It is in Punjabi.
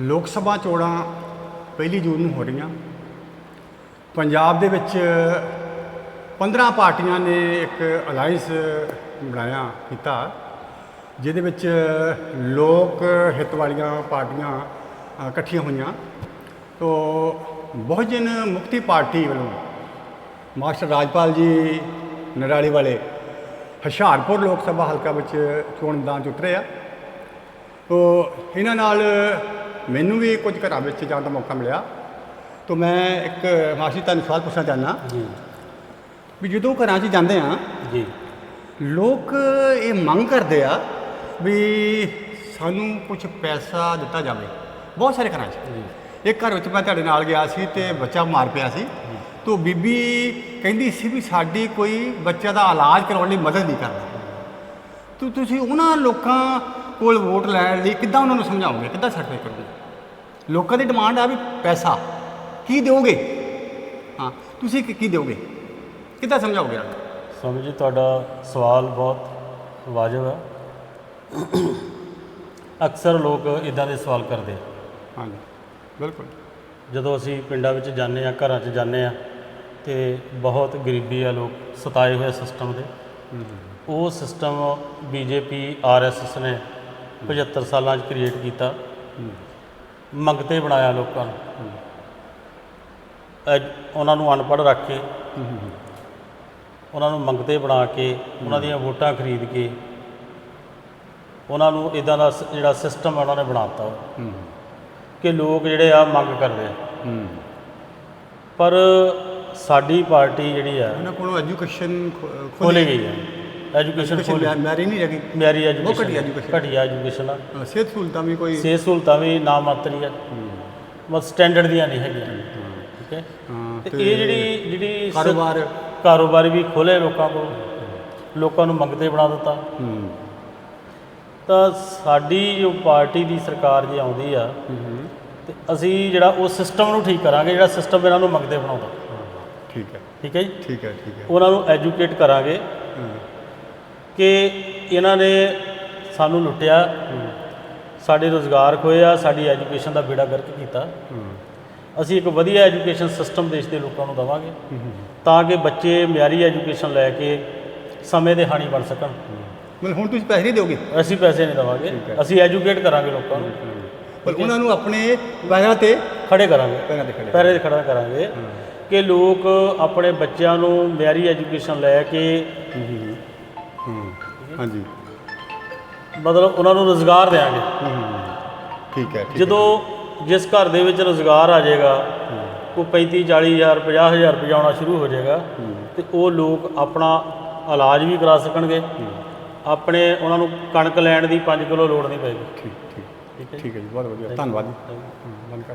ਲੋਕ ਸਭਾ ਚੋਣਾਂ ਪਹਿਲੀ ਜੂਨ ਨੂੰ ਹੋ ਰਹੀਆਂ। ਪੰਜਾਬ ਦੇ ਵਿੱਚ 15 ਪਾਰਟੀਆਂ ਨੇ ਇੱਕ ਅਲਾਈਅੰਸ ਬਣਾਇਆ, ਕੀਤਾ, ਜਿਹਦੇ ਵਿੱਚ ਲੋਕ ਹਿੱਤ ਵਾਲੀਆਂ ਪਾਰਟੀਆਂ ਇਕੱਠੀਆਂ ਹੋਈਆਂ। ਤੋ ਬਹੁਜਨ ਮੁਕਤੀ ਪਾਰਟੀ ਵੱਲੋਂ ਮਾਸਟਰ ਰਾਜਪਾਲ ਜੀ ਨਰਾਲੀ ਵਾਲੇ ਹੁਸ਼ਿਆਰਪੁਰ ਲੋਕ ਸਭਾ ਹਲਕਾ ਵਿੱਚ ਚੋਣ ਮੈਦਾਨ 'ਚ ਉਤਰੇ ਆ। ਤੋ ਇਹਨਾਂ ਨਾਲ ਮੈਨੂੰ ਵੀ ਕੁਝ ਘਰਾਂ ਵਿੱਚ ਜਾਣ ਦਾ ਮੌਕਾ ਮਿਲਿਆ। ਤੋ ਮੈਂ ਇੱਕ ਮਾਸੀ ਤੁਹਾਨੂੰ ਸਵਾਲ ਪੁੱਛਣਾ ਚਾਹੁੰਦਾ ਜੀ। ਵੀ ਜਦੋਂ ਘਰਾਂ 'ਚ ਜਾਂਦੇ ਆ ਜੀ। ਲੋਕ ਇਹ ਮੰਗ ਕਰਦੇ ਆ ਵੀ ਸਾਨੂੰ ਕੁਝ ਪੈਸਾ ਦਿੱਤਾ ਜਾਵੇ। ਬਹੁਤ ਸਾਰੇ ਘਰਾਂ 'ਚ। ਇੱਕ ਘਰ ਵਿੱਚ ਮੈਂ ਤੁਹਾਡੇ ਨਾਲ ਗਿਆ ਸੀ ਤੇ ਬੱਚਾ ਮਾਰ ਪਿਆ ਸੀ। ਤੋ ਬੀਬੀ ਕਹਿੰਦੀ ਸੀ ਵੀ ਸਾਡੀ ਕੋਈ ਬੱਚੇ ਦਾ ਇਲਾਜ ਕਰਾਉਣ ਲਈ ਮਦਦ ਨਹੀਂ ਕਰਦਾ। ਤੋ ਤੁਸੀਂ ਉਹਨਾਂ ਲੋਕਾਂ ਕੋਲ ਵੋਟ ਲੈਣ ਲਈ ਕਿੱਦਾਂ ਉਹਨਾਂ ਨੂੰ ਸਮਝਾਓਗੇ ਕਿੱਦਾਂ ਸਰਵੇ ਕਰੋਗੇ? ਲੋਕਾਂ ਦੀ ਡਿਮਾਂਡ ਆ ਵੀ ਪੈਸਾ। ਕੀ ਦਿਓਗੇ? ਹਾਂ ਤੁਸੀਂ ਕੀ ਦਿਓਗੇ? ਕਿੱਦਾਂ ਸਮਝਾਓਗੇ ਸਮਝ ਜੀ ਤੁਹਾਡਾ ਸਵਾਲ ਬਹੁਤ ਵਾਜਬ ਹੈ। ਅਕਸਰ ਲੋਕ ਇਦਾਂ ਦੇ ਸਵਾਲ ਕਰਦੇ ਆ। ਹਾਂਜੀ ਬਿਲਕੁਲ। ਜਦੋਂ ਅਸੀਂ ਪਿੰਡਾਂ ਵਿੱਚ ਜਾਂਦੇ ਆ ਘਰਾਂ 'ਚ ਜਾਂਦੇ ਆ ਤੇ ਬਹੁਤ ਗਰੀਬੀ ਆ ਲੋਕ ਸਤਾਏ ਹੋਏ ਸਿਸਟਮ ਦੇ। ਉਹ ਸਿਸਟਮ ਬੀਜੇਪੀ ਆਰਐਸਐਸ ਨੇ 75 ਸਾਲਾਂ 'ਚ ਕ੍ਰੀਏਟ ਕੀਤਾ। ਮੰਗਤੇ ਬਣਾਇਆ ਲੋਕਾਂ ਨੂੰ। ਐਜ- ਉਹਨਾਂ ਨੂੰ ਅਨਪੜ੍ਹ ਰੱਖ ਕੇ ਉਹਨਾਂ ਨੂੰ ਮੰਗਤੇ ਬਣਾ ਕੇ ਉਹਨਾਂ ਦੀਆਂ ਵੋਟਾਂ ਖਰੀਦ ਕੇ ਉਹਨਾਂ ਨੂੰ ਇਦਾਂ ਦਾ ਜਿਹੜਾ ਸਿਸਟਮ ਉਹਨਾਂ ਨੇ ਬਣਾਤਾ ਹੂੰ ਕਿ ਲੋਕ ਜਿਹੜੇ ਆ ਮੰਗ ਕਰਦੇ ਆ। ਪਰ ਸਾਡੀ ਪਾਰਟੀ ਜਿਹੜੀ ਆ ਉਹਨਾਂ ਕੋਲੋਂ ਐਜੂਕੇਸ਼ਨ ਖੋਲੀ ਗਈ ਹੈ ਐਜੂਕੇਸ਼ਨ ਖੋਲੀ ਮੈਰੀ ਨਹੀਂ ਰਹੀ ਮਿਆਰੀ ਬਹੁਤ ਐਜੂਕੇਸ਼ਨ ਘਟੀਆ education। ਘਟੀਆ ਐਜੂਕੇਸ਼ਨ ਆ। ਸਿਹਤ ਸਹੂਲਤਾਂ ਵੀ ਕੋਈ ਸਿਹਤ ਸਹੂਲਤਾਂ ਵੀ ਨਾ ਮਾਤਰੀ ਆ। ਮਤ ਸਟੈਂਡਰਡ ਦੀਆਂ ਨਹੀਂ ਹੈਗੀਆਂ। ਠੀਕ ਹੈ? ਹਾਂ, ਤੇ ਇਹ ਜਿਹੜੀ ਜਿਹੜੀ ਸ- ਕਾਰੋਬਾਰ ਕਾਰੋਬਾਰ ਵੀ ਖੋਲੇ ਲੋਕਾਂ ਕੋਲ। ਲੋਕਾਂ ਨੂੰ ਮੰਗਤੇ ਬਣਾ ਦਿੱਤਾ। ਹੂੰ। ਤਾਂ ਸਾਡੀ ਜੋ ਪਾਰਟੀ ਦੀ ਸਰਕਾਰ ਜੇ ਆਉਂਦੀ ਆ ਤੇ ਅਸੀਂ ਜਿਹੜਾ ਉਹ ਸਿਸਟਮ ਨੂੰ ਠੀਕ ਕਰਾਂਗੇ ਜਿਹੜਾ ਸਿਸਟਮ ਇਹਨਾਂ ਨੂੰ ਮੰਗਤੇ ਬਣਾਉਂਦਾ। ਠੀਕ ਹੈ। ਠੀਕ ਹੈ ਜੀ? ਠੀਕ ਹੈ ਠੀਕ ਹੈ। ਉਹਨਾਂ ਨੂੰ ਐਜੂਕੇਟ ਕਰਾਂਗੇ। ਹਾਂ, ਕਿ ਇਹਨਾਂ ਨੇ ਸਾਨੂੰ ਲੁੱਟਿਆ। ਸਾਡੇ ਰੋਜ਼ਗਾਰ ਖੋਇਆ ਸਾਡੀ ਐਜੂਕੇਸ਼ਨ ਦਾ ਬੇੜਾ ਗਰਕ ਕੀਤਾ। ਅਸੀਂ ਇੱਕ ਵਧੀਆ ਐਜੂਕੇਸ਼ਨ ਸਿਸਟਮ ਦੇਸ਼ ਦੇ ਲੋਕਾਂ ਨੂੰ ਦੇਵਾਂਗੇ ਤਾਂ ਕਿ ਬੱਚੇ ਮਿਆਰੀ ਐਜੂਕੇਸ਼ਨ ਲੈ ਕੇ ਸਮੇਂ ਦੇ ਹਾਣੀ ਬਣ ਸਕਣ। ਮਤਲਬ ਹੁਣ ਤੁਸੀਂ ਪੈਸੇ ਨਹੀਂ ਦਿਓਗੇ? ਅਸੀਂ ਪੈਸੇ ਨਹੀਂ ਦੇਵਾਂਗੇ। ਅਸੀਂ ਐਜੂਕੇਟ ਕਰਾਂਗੇ ਲੋਕਾਂ ਨੂੰ। ਪਰ ਉਹਨਾਂ ਨੂੰ ਆਪਣੇ ਪੈਰਾਂ ਤੇ ਖੜੇ ਕਰਾਂਗੇ। ਪੈਰਾਂ ਤੇ ਖੜੇ ਪੈਰੇ 'ਤੇ ਖੜਾ ਕਰਾਂਗੇ ਕਿ ਲੋਕ ਆਪਣੇ ਬੱਚਿਆਂ ਨੂੰ ਮਿਆਰੀ ਐਜੂਕੇਸ਼ਨ ਲੈ ਕੇ ਹੂੰ। ਹਾਂਜੀ। ਮਤਲਬ ਉਹਨਾਂ ਨੂੰ ਰੋਜ਼ਗਾਰ ਦੇਵਾਂਗੇ ਹੂੰ, ਠੀਕ ਹੈ ਠੀਕ ਹੈ। ਜਦੋਂ ਜਿਸ ਘਰ ਦੇ ਵਿੱਚ ਰੋਜ਼ਗਾਰ ਆ ਜਾਏਗਾ ਕੋਈ 35 40 ਹਜ਼ਾਰ 50 ਹਜ਼ਾਰ ਰੁਪਏ ਆਉਣਾ ਸ਼ੁਰੂ ਹੋ ਜਾਏਗਾ ਤੇ ਉਹ ਲੋਕ ਆਪਣਾ ਇਲਾਜ ਵੀ ਕਰਾ ਸਕਣਗੇ। ਆਪਣੇ ਉਹਨਾਂ ਨੂੰ ਕਣਕ ਲੈਣ ਦੀ 5 ਕਿਲੋ ਲੋੜ ਨਹੀਂ ਪਏਗੀ। ਠੀਕ ਠੀਕ। ਠੀਕ ਹੈ ਜੀ। ਬਹੁਤ ਵਧੀਆ। ਧੰਨਵਾਦ ਜੀ। ਕਰ ਦਿਓ।